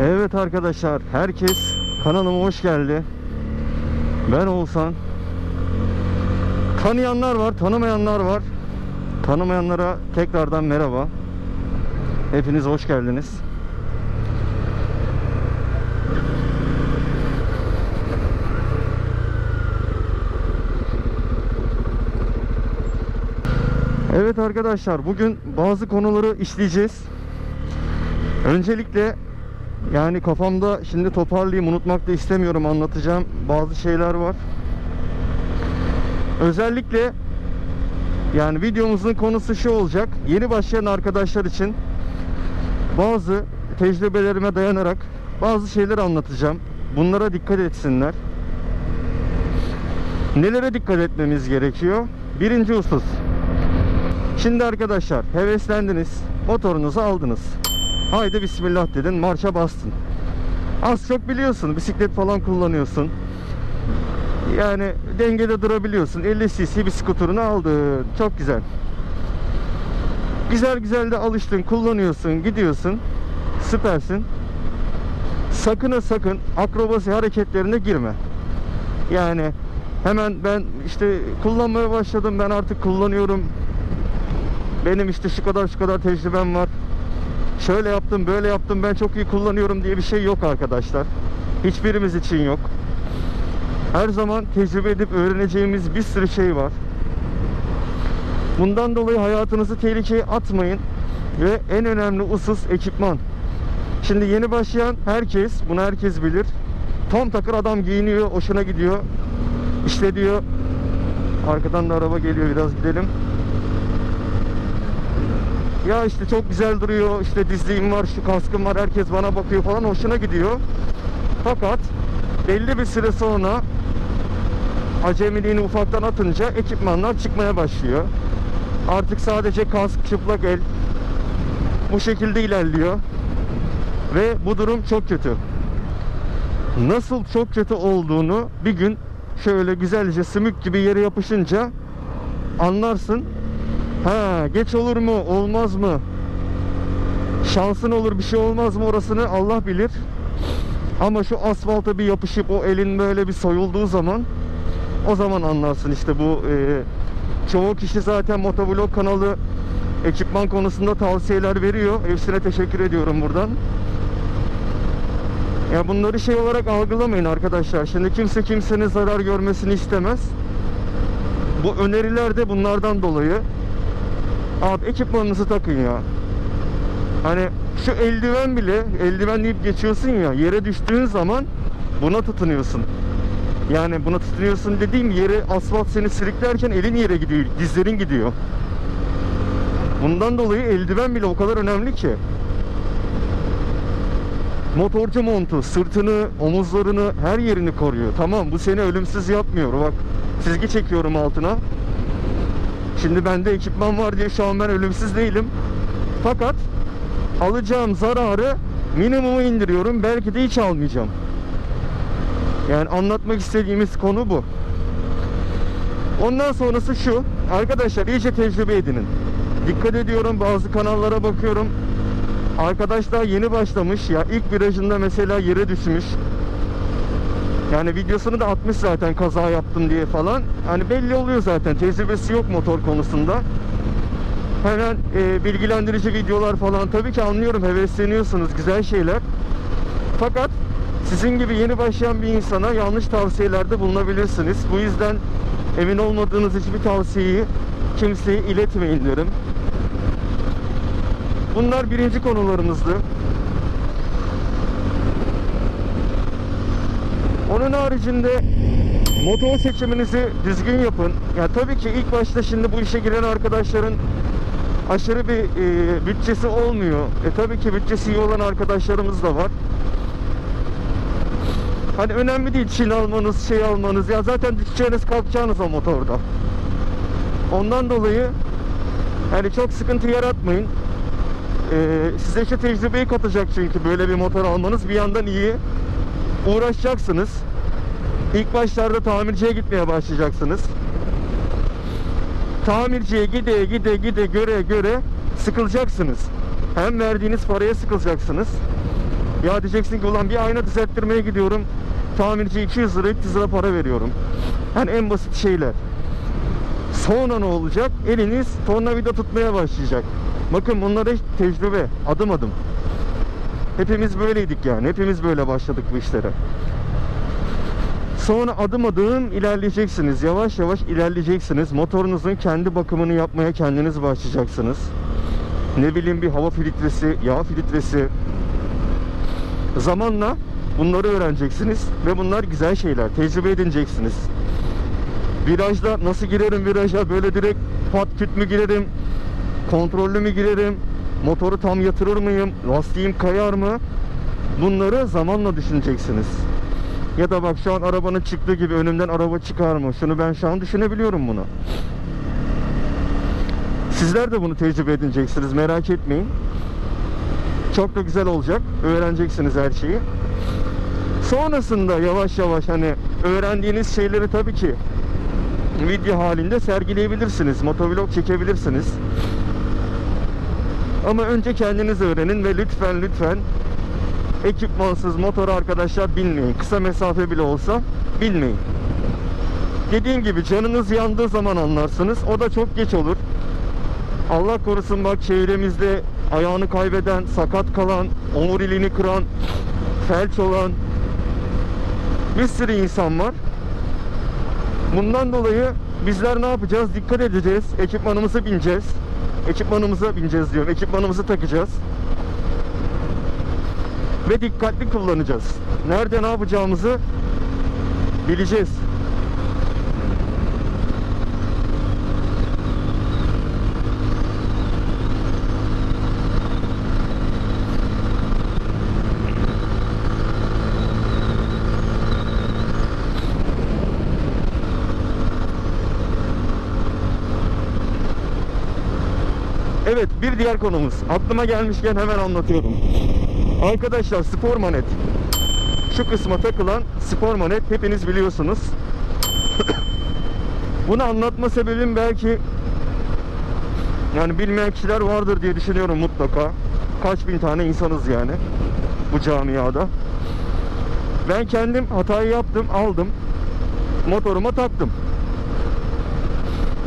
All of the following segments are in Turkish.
Evet arkadaşlar, herkes kanalıma hoş geldi. Ben Oğuzhan. Tanıyanlar var, tanımayanlar var. Tanımayanlara tekrardan merhaba. Hepiniz hoş geldiniz. Evet arkadaşlar, bugün bazı konuları işleyeceğiz. Öncelikle yani kafamda şimdi toparlayayım unutmak da istemiyorum anlatacağım bazı şeyler var. Özellikle yani videomuzun konusu şu olacak. Yeni başlayan arkadaşlar için bazı tecrübelerime dayanarak bazı şeyler anlatacağım. Bunlara dikkat etsinler. Nelere dikkat etmemiz gerekiyor? Birinci husus. Şimdi arkadaşlar heveslendiniz. Motorunuzu aldınız. Haydi bismillah dedin marşa bastın. Az çok biliyorsun bisiklet falan kullanıyorsun. Yani dengede durabiliyorsun. 50 cc bir skuturunu aldın. Çok güzel. Güzel güzel de alıştın, kullanıyorsun, gidiyorsun. Süpersin. Sakın ha sakın akrobasi hareketlerine girme. Yani hemen ben işte kullanmaya başladım. Ben artık kullanıyorum. Benim işte şu kadar şu kadar tecrübem var şöyle yaptım böyle yaptım ben çok iyi kullanıyorum diye bir şey yok arkadaşlar. Hiçbirimiz için yok. Her zaman tecrübe edip öğreneceğimiz bir sürü şey var. Bundan dolayı hayatınızı tehlikeye atmayın ve en önemli husus ekipman. Şimdi yeni başlayan herkes, bunu herkes bilir. Tom takır adam giyiniyor, hoşuna gidiyor. İşte diyor, arkadan da araba geliyor biraz gidelim. Ya işte çok güzel duruyor, işte dizliğim var, şu kaskım var, herkes bana bakıyor falan hoşuna gidiyor. Fakat belli bir süre sonra acemiliğini ufaktan atınca ekipmanlar çıkmaya başlıyor. Artık sadece kask, çıplak el bu şekilde ilerliyor. Ve bu durum çok kötü. Nasıl çok kötü olduğunu bir gün şöyle güzelce sümük gibi yere yapışınca anlarsın. Ha, geç olur mu, olmaz mı? Şansın olur, bir şey olmaz mı orasını Allah bilir. Ama şu asfalta bir yapışıp o elin böyle bir soyulduğu zaman o zaman anlarsın işte bu e, çoğu kişi zaten motovlog kanalı ekipman konusunda tavsiyeler veriyor. Hepsine teşekkür ediyorum buradan. Ya bunları şey olarak algılamayın arkadaşlar. Şimdi kimse kimsenin zarar görmesini istemez. Bu öneriler de bunlardan dolayı. Abi ekipmanınızı takın ya. Hani şu eldiven bile eldiven deyip geçiyorsun ya yere düştüğün zaman buna tutunuyorsun. Yani buna tutunuyorsun dediğim yere asfalt seni sürüklerken elin yere gidiyor, dizlerin gidiyor. Bundan dolayı eldiven bile o kadar önemli ki. Motorcu montu sırtını, omuzlarını, her yerini koruyor. Tamam bu seni ölümsüz yapmıyor. Bak çizgi çekiyorum altına. Şimdi bende ekipman var diye şu an ben ölümsüz değilim. Fakat alacağım zararı minimuma indiriyorum. Belki de hiç almayacağım. Yani anlatmak istediğimiz konu bu. Ondan sonrası şu. Arkadaşlar iyice tecrübe edinin. Dikkat ediyorum bazı kanallara bakıyorum. Arkadaş daha yeni başlamış ya ilk virajında mesela yere düşmüş. Yani videosunu da atmış zaten kaza yaptım diye falan. Hani belli oluyor zaten tecrübesi yok motor konusunda. Hemen e, bilgilendirici videolar falan tabii ki anlıyorum hevesleniyorsunuz güzel şeyler. Fakat sizin gibi yeni başlayan bir insana yanlış tavsiyelerde bulunabilirsiniz. Bu yüzden emin olmadığınız hiçbir tavsiyeyi kimseye iletmeyin derim. Bunlar birinci konularımızdı. Onun haricinde motor seçiminizi düzgün yapın. Ya tabii ki ilk başta şimdi bu işe giren arkadaşların aşırı bir e, bütçesi olmuyor. E tabii ki bütçesi iyi olan arkadaşlarımız da var. Hani önemli değil Çin almanız, şey almanız. Ya zaten düşeceğiniz kalkacağınız o motorda. Ondan dolayı hani çok sıkıntı yaratmayın. Ee, size şu tecrübeyi katacak çünkü böyle bir motor almanız bir yandan iyi uğraşacaksınız. İlk başlarda tamirciye gitmeye başlayacaksınız. Tamirciye gide gide gide göre göre sıkılacaksınız. Hem verdiğiniz paraya sıkılacaksınız. Ya diyeceksin ki ulan bir ayna düzelttirmeye gidiyorum. Tamirci 200 lira 300 lira para veriyorum. Hani en basit şeyler. Sonra ne olacak? Eliniz tornavida tutmaya başlayacak. Bakın bunlar tecrübe. Adım adım. Hepimiz böyleydik yani. Hepimiz böyle başladık bu işlere. Sonra adım adım ilerleyeceksiniz. Yavaş yavaş ilerleyeceksiniz. Motorunuzun kendi bakımını yapmaya kendiniz başlayacaksınız. Ne bileyim bir hava filtresi, yağ filtresi. Zamanla bunları öğreneceksiniz ve bunlar güzel şeyler. Tecrübe edineceksiniz. Virajda nasıl girerim viraja? Böyle direkt pat küt mü girerim? Kontrollü mü girerim? Motoru tam yatırır mıyım? Lastiğim kayar mı? Bunları zamanla düşüneceksiniz. Ya da bak şu an arabanın çıktığı gibi önümden araba çıkar mı? Şunu ben şu an düşünebiliyorum bunu. Sizler de bunu tecrübe edineceksiniz merak etmeyin. Çok da güzel olacak. Öğreneceksiniz her şeyi. Sonrasında yavaş yavaş hani öğrendiğiniz şeyleri tabii ki video halinde sergileyebilirsiniz. Motovlog çekebilirsiniz. Ama önce kendiniz öğrenin ve lütfen lütfen ekipmansız motor arkadaşlar binmeyin. Kısa mesafe bile olsa binmeyin. Dediğim gibi canınız yandığı zaman anlarsınız. O da çok geç olur. Allah korusun bak çevremizde ayağını kaybeden, sakat kalan, omuriliğini kıran, felç olan bir sürü insan var. Bundan dolayı bizler ne yapacağız? Dikkat edeceğiz. Ekipmanımızı bineceğiz. Ekipmanımıza bineceğiz diyorum. Ekipmanımızı takacağız. Ve dikkatli kullanacağız. Nerede ne yapacağımızı bileceğiz. Evet bir diğer konumuz. Aklıma gelmişken hemen anlatıyorum. Arkadaşlar spor manet. Şu kısma takılan spor manet hepiniz biliyorsunuz. Bunu anlatma sebebim belki yani bilmeyen kişiler vardır diye düşünüyorum mutlaka. Kaç bin tane insanız yani bu camiada. Ben kendim hatayı yaptım, aldım. Motoruma taktım.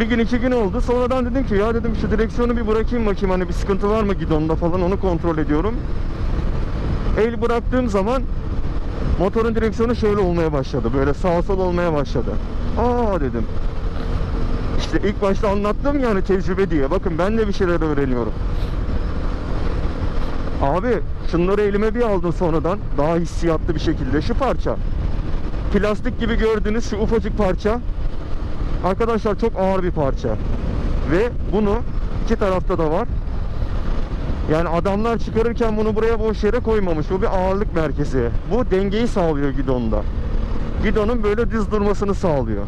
Bir gün iki gün oldu. Sonradan dedim ki ya dedim şu direksiyonu bir bırakayım bakayım hani bir sıkıntı var mı gidonda falan onu kontrol ediyorum. El bıraktığım zaman motorun direksiyonu şöyle olmaya başladı. Böyle sağ sol olmaya başladı. Aa dedim. İşte ilk başta anlattım yani tecrübe diye. Bakın ben de bir şeyler öğreniyorum. Abi şunları elime bir aldım sonradan. Daha hissiyatlı bir şekilde. Şu parça. Plastik gibi gördüğünüz şu ufacık parça. Arkadaşlar çok ağır bir parça. Ve bunu iki tarafta da var. Yani adamlar çıkarırken bunu buraya boş yere koymamış. Bu bir ağırlık merkezi. Bu dengeyi sağlıyor gidonda. Gidonun böyle düz durmasını sağlıyor.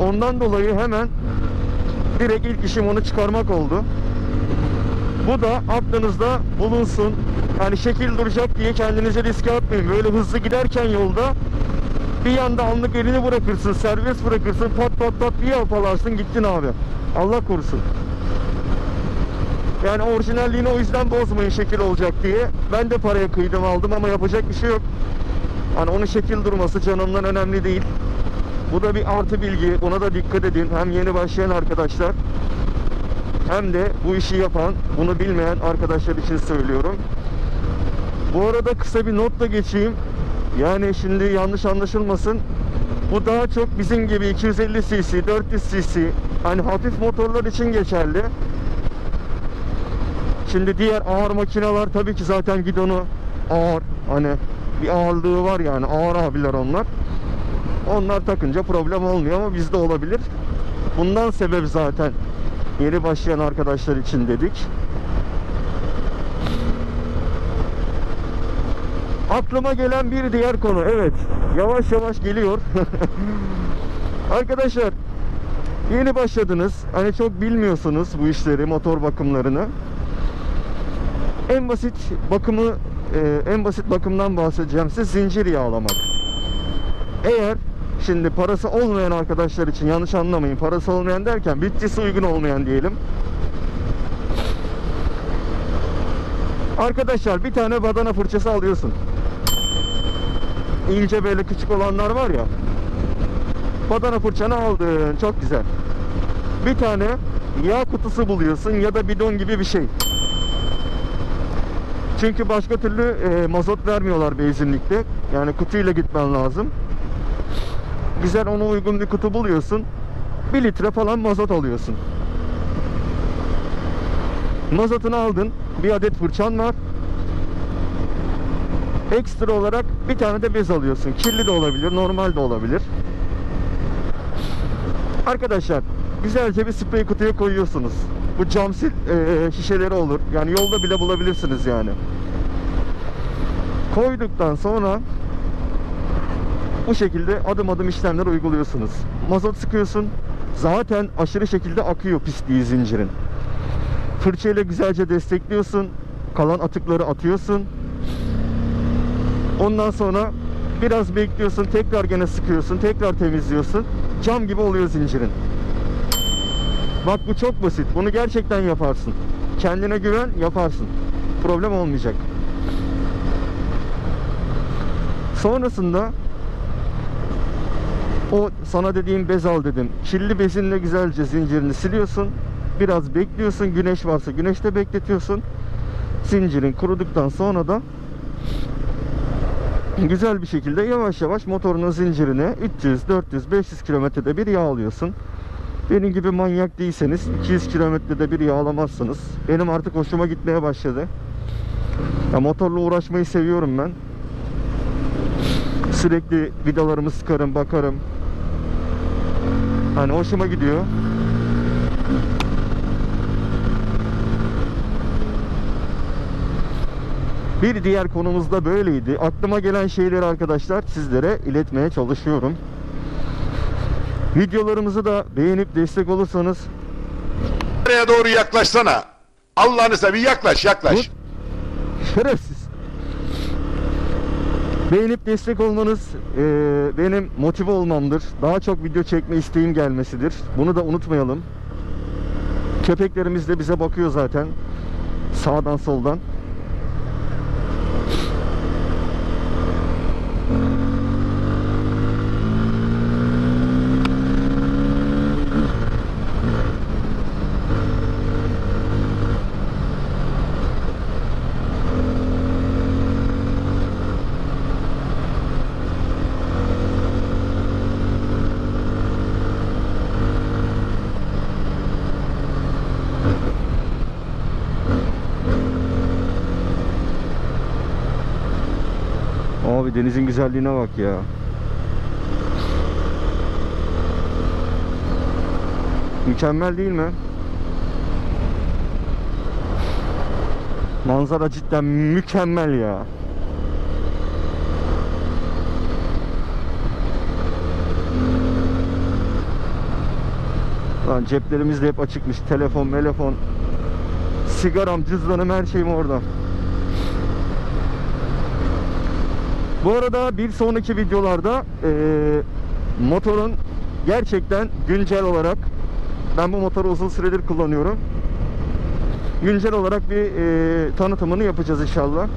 Ondan dolayı hemen direkt ilk işim onu çıkarmak oldu. Bu da aklınızda bulunsun. Yani şekil duracak diye kendinize riske atmayın. Böyle hızlı giderken yolda bir yanda anlık elini bırakırsın, serbest bırakırsın, pat pat pat bir yapalarsın gittin abi. Allah korusun. Yani orijinalliğini o yüzden bozmayın şekil olacak diye. Ben de paraya kıydım aldım ama yapacak bir şey yok. Hani onun şekil durması canımdan önemli değil. Bu da bir artı bilgi. Buna da dikkat edin. Hem yeni başlayan arkadaşlar hem de bu işi yapan, bunu bilmeyen arkadaşlar için söylüyorum. Bu arada kısa bir not da geçeyim. Yani şimdi yanlış anlaşılmasın. Bu daha çok bizim gibi 250 cc, 400 cc hani hafif motorlar için geçerli. Şimdi diğer ağır makineler tabii ki zaten gidonu ağır. Hani bir ağırlığı var yani ağır abiler onlar. Onlar takınca problem olmuyor ama bizde olabilir. Bundan sebep zaten yeni başlayan arkadaşlar için dedik. Aklıma gelen bir diğer konu. Evet. Yavaş yavaş geliyor. Arkadaşlar yeni başladınız. Hani çok bilmiyorsunuz bu işleri, motor bakımlarını. En basit bakımı e, en basit bakımdan bahsedeceğim size zincir yağlamak. Eğer şimdi parası olmayan arkadaşlar için yanlış anlamayın. Parası olmayan derken bütçesi uygun olmayan diyelim. Arkadaşlar bir tane badana fırçası alıyorsun. İnce böyle küçük olanlar var ya. Badana fırçanı aldın. Çok güzel. Bir tane yağ kutusu buluyorsun ya da bidon gibi bir şey. Çünkü başka türlü e, mazot vermiyorlar benzinlikte. Yani kutuyla gitmen lazım. Güzel ona uygun bir kutu buluyorsun. 1 litre falan mazot alıyorsun. Mazotunu aldın. Bir adet fırçan var. Ekstra olarak bir tane de bez alıyorsun. Kirli de olabilir, normal de olabilir. Arkadaşlar güzelce bir sprey kutuya koyuyorsunuz. Bu cam sil e, şişeleri olur. Yani yolda bile bulabilirsiniz yani. Koyduktan sonra bu şekilde adım adım işlemler uyguluyorsunuz. Mazot sıkıyorsun. Zaten aşırı şekilde akıyor pisliği zincirin. Fırçayla güzelce destekliyorsun. Kalan atıkları atıyorsun. Ondan sonra biraz bekliyorsun. Tekrar gene sıkıyorsun. Tekrar temizliyorsun. Cam gibi oluyor zincirin. Bak bu çok basit. Bunu gerçekten yaparsın. Kendine güven yaparsın. Problem olmayacak. Sonrasında o sana dediğim bez al dedim. Kirli bezinle güzelce zincirini siliyorsun. Biraz bekliyorsun. Güneş varsa güneşte bekletiyorsun. Zincirin kuruduktan sonra da güzel bir şekilde yavaş yavaş motorunun zincirine 300, 400, 500 kilometrede bir yağ alıyorsun. Benim gibi manyak değilseniz 200 kilometrede bir yağlamazsınız. Benim artık hoşuma gitmeye başladı. Ya motorla uğraşmayı seviyorum ben. Sürekli vidalarımı sıkarım, bakarım. Hani hoşuma gidiyor. Bir diğer konumuz da böyleydi. Aklıma gelen şeyleri arkadaşlar sizlere iletmeye çalışıyorum. Videolarımızı da beğenip destek olursanız Nereye doğru yaklaşsana. Allah'ını seveyim yaklaş yaklaş. Dur. Şerefsiz. Beğenip destek olmanız eee, benim motive olmamdır. Daha çok video çekme isteğim gelmesidir. Bunu da unutmayalım. Köpeklerimiz de bize bakıyor zaten. Sağdan soldan. Denizin güzelliğine bak ya. Mükemmel değil mi? Manzara cidden mükemmel ya. Lan ceplerimiz de hep açıkmış. Telefon, telefon. Sigaram, cüzdanım her şeyim orada. Bu arada bir sonraki videolarda eee, motorun gerçekten güncel olarak ben bu motoru uzun süredir kullanıyorum. Güncel olarak bir eee, tanıtımını yapacağız inşallah.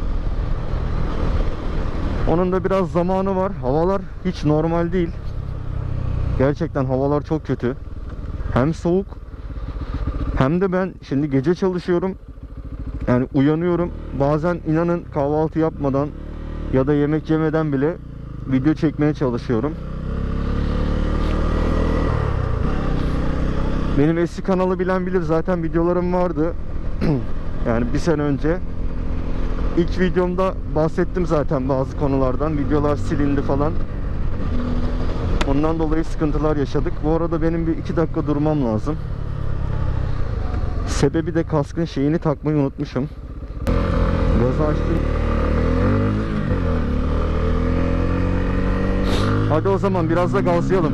Onun da biraz zamanı var. Havalar hiç normal değil. Gerçekten havalar çok kötü. Hem soğuk hem de ben şimdi gece çalışıyorum. Yani uyanıyorum. Bazen inanın kahvaltı yapmadan ya da yemek yemeden bile video çekmeye çalışıyorum. Benim eski kanalı bilen bilir zaten videolarım vardı. yani bir sene önce. İlk videomda bahsettim zaten bazı konulardan. Videolar silindi falan. Ondan dolayı sıkıntılar yaşadık. Bu arada benim bir iki dakika durmam lazım. Sebebi de kaskın şeyini takmayı unutmuşum. Gazı açtım. Hadi o zaman biraz da gazlayalım.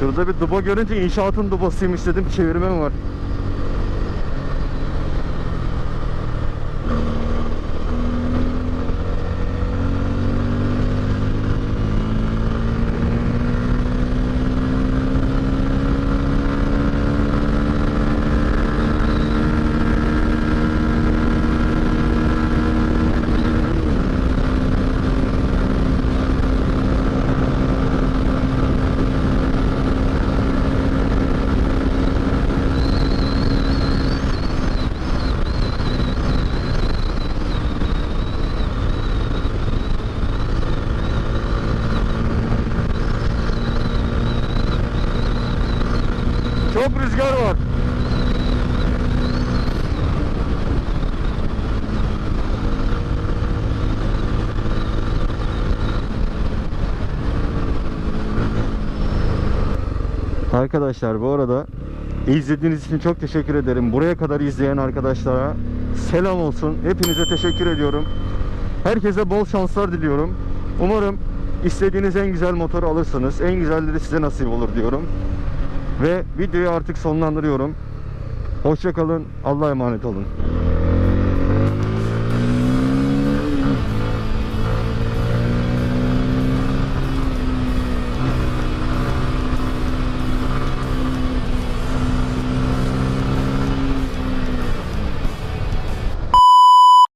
Şurada bir duba görünce inşaatın dubasıymış dedim çevirme mi var? Çok rüzgar var. Arkadaşlar bu arada izlediğiniz için çok teşekkür ederim. Buraya kadar izleyen arkadaşlara selam olsun. Hepinize teşekkür ediyorum. Herkese bol şanslar diliyorum. Umarım istediğiniz en güzel motoru alırsınız. En güzelleri size nasip olur diyorum. Ve videoyu artık sonlandırıyorum. Hoşçakalın. Allah'a emanet olun.